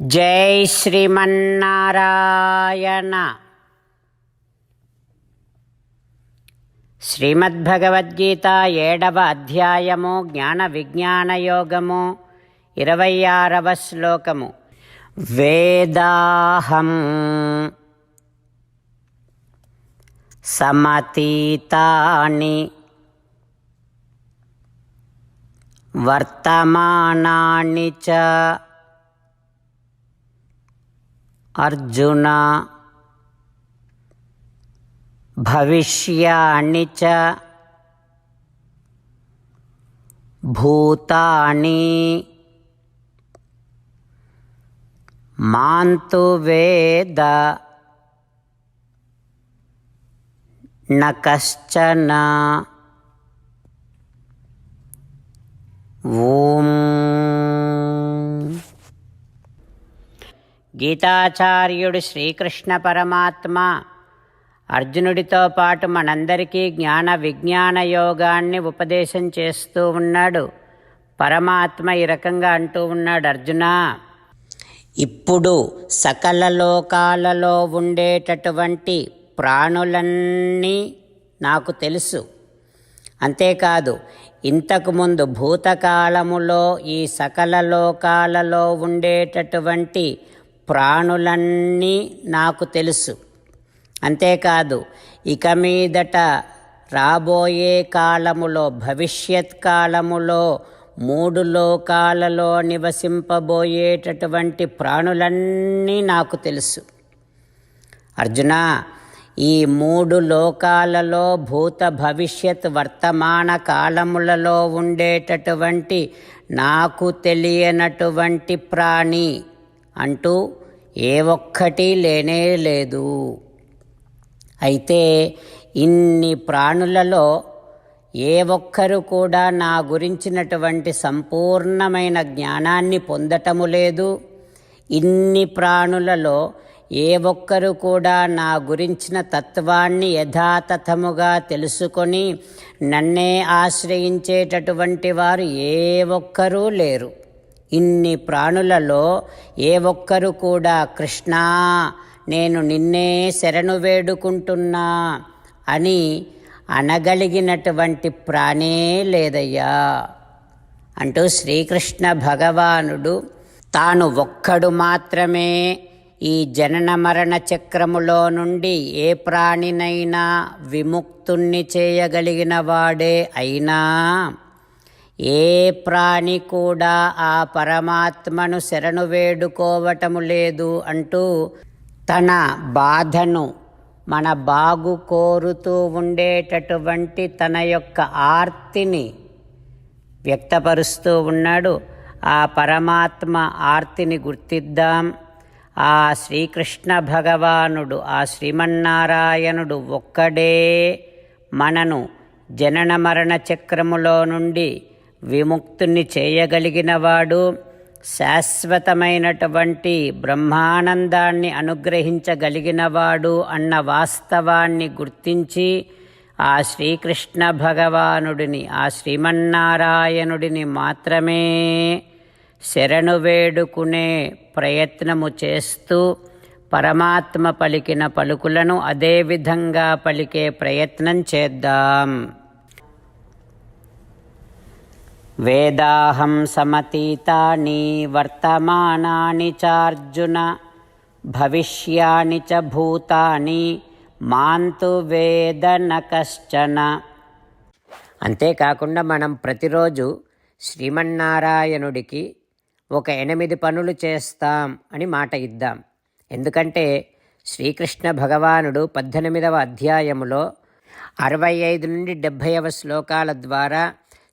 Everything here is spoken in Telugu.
జై శ్రీమన్నారాయణ. శ్రీమద్భగవద్గీత ఏడవ అధ్యాయము జ్ఞాన విజ్ఞాన యోగము ఇరవై ఆరవ శ్లోకము. వేదాహం సమతీతాని వర్తమానాని చ అర్జున భవిష్యాణి చ భూతాని మాంతు వేద నకశ్చన ఓం గీతాచార్యుడు శ్రీకృష్ణ పరమాత్మ. అర్జునుడితో పాటు మనందరికీ జ్ఞాన విజ్ఞాన యోగాన్ని ఉపదేశం చేస్తూ ఉన్నాడు. పరమాత్మ ఈ రకంగా అంటూ ఉన్నాడు అర్జున ఇప్పుడు సకల లోకాలలో ఉండేటటువంటి ప్రాణులన్నీ నాకు తెలుసు. అంతేకాదు ఇంతకుముందు భూతకాలములో ఈ సకల లోకాలలో ఉండేటటువంటి ప్రాణులన్నీ నాకు తెలుసు. అంతేకాదు ఇక మీదట రాబోయే కాలములో భవిష్యత్ కాలములో మూడు లోకాలలో నివసింపబోయేటటువంటి ప్రాణులన్నీ నాకు తెలుసు. అర్జున ఈ మూడు లోకాలలో భూత భవిష్యత్ వర్తమాన కాలములలో ఉండేటటువంటి నాకు తెలియనటువంటి ప్రాణి అంటూ ఏ ఒక్కటి లేనే లేదు. అయితే ఇన్ని ప్రాణులలో ఏ ఒక్కరు కూడా నా గురించినటువంటి సంపూర్ణమైన జ్ఞానాన్ని పొందటము లేదు. ఇన్ని ప్రాణులలో ఏ ఒక్కరు కూడా నా గురించిన తత్వాన్ని యథాతథముగా తెలుసుకొని నన్నే ఆశ్రయించేటటువంటి వారు ఏ ఒక్కరూ లేరు. ఇన్ని ప్రాణులలో ఏ ఒక్కరు కూడా కృష్ణా నేను నిన్నే శరణు వేడుకుంటున్నా అని అనగలిగినటువంటి ప్రాణే లేదయ్యా అంటూ శ్రీకృష్ణ భగవానుడు తాను ఒక్కడు మాత్రమే ఈ జనన మరణ చక్రములో నుండి ఏ ప్రాణినైనా విముక్తుణ్ణి చేయగలిగిన వాడే అయినా. ఏ ప్రాణి కూడా ఆ పరమాత్మను శరణు వేడుకోవటము లేదు అంటూ తన బాధను మన బాగు కోరుతూ ఉండేటటువంటి తన యొక్క ఆర్తిని వ్యక్తపరుస్తూ ఉన్నాడు. ఆ పరమాత్మ ఆర్తిని గుర్తిద్దాం. ఆ శ్రీకృష్ణ భగవానుడు ఆ శ్రీమన్నారాయణుడు ఒక్కడే మనను జనన మరణ చక్రములో నుండి విముక్తుని చేయగలిగినవాడు శాశ్వతమైనటువంటి బ్రహ్మానందాన్ని అనుగ్రహించగలిగినవాడు అన్న వాస్తవాన్ని గుర్తించి ఆ శ్రీకృష్ణ భగవానుడిని ఆ శ్రీమన్నారాయణుడిని మాత్రమే శరణు వేడుకునే ప్రయత్నము చేస్తూ పరమాత్మ పలికిన పలుకులను అదేవిధంగా పలికే ప్రయత్నం చేద్దాం. వేదాహం సమతీతాని వర్తమానాని చార్జున భవిష్యాని చ భూతాని మాంతు వేదన కశ్చన అంతేకాకుండా మనం ప్రతిరోజు శ్రీమన్నారాయణుడికి ఒక ఎనిమిది పనులు చేస్తాం అని మాట ఇద్దాం. ఎందుకంటే శ్రీకృష్ణ భగవానుడు పద్దెనిమిదవ అధ్యాయములో అరవై ఐదు నుండి డెబ్భైవ శ్లోకాల ద్వారా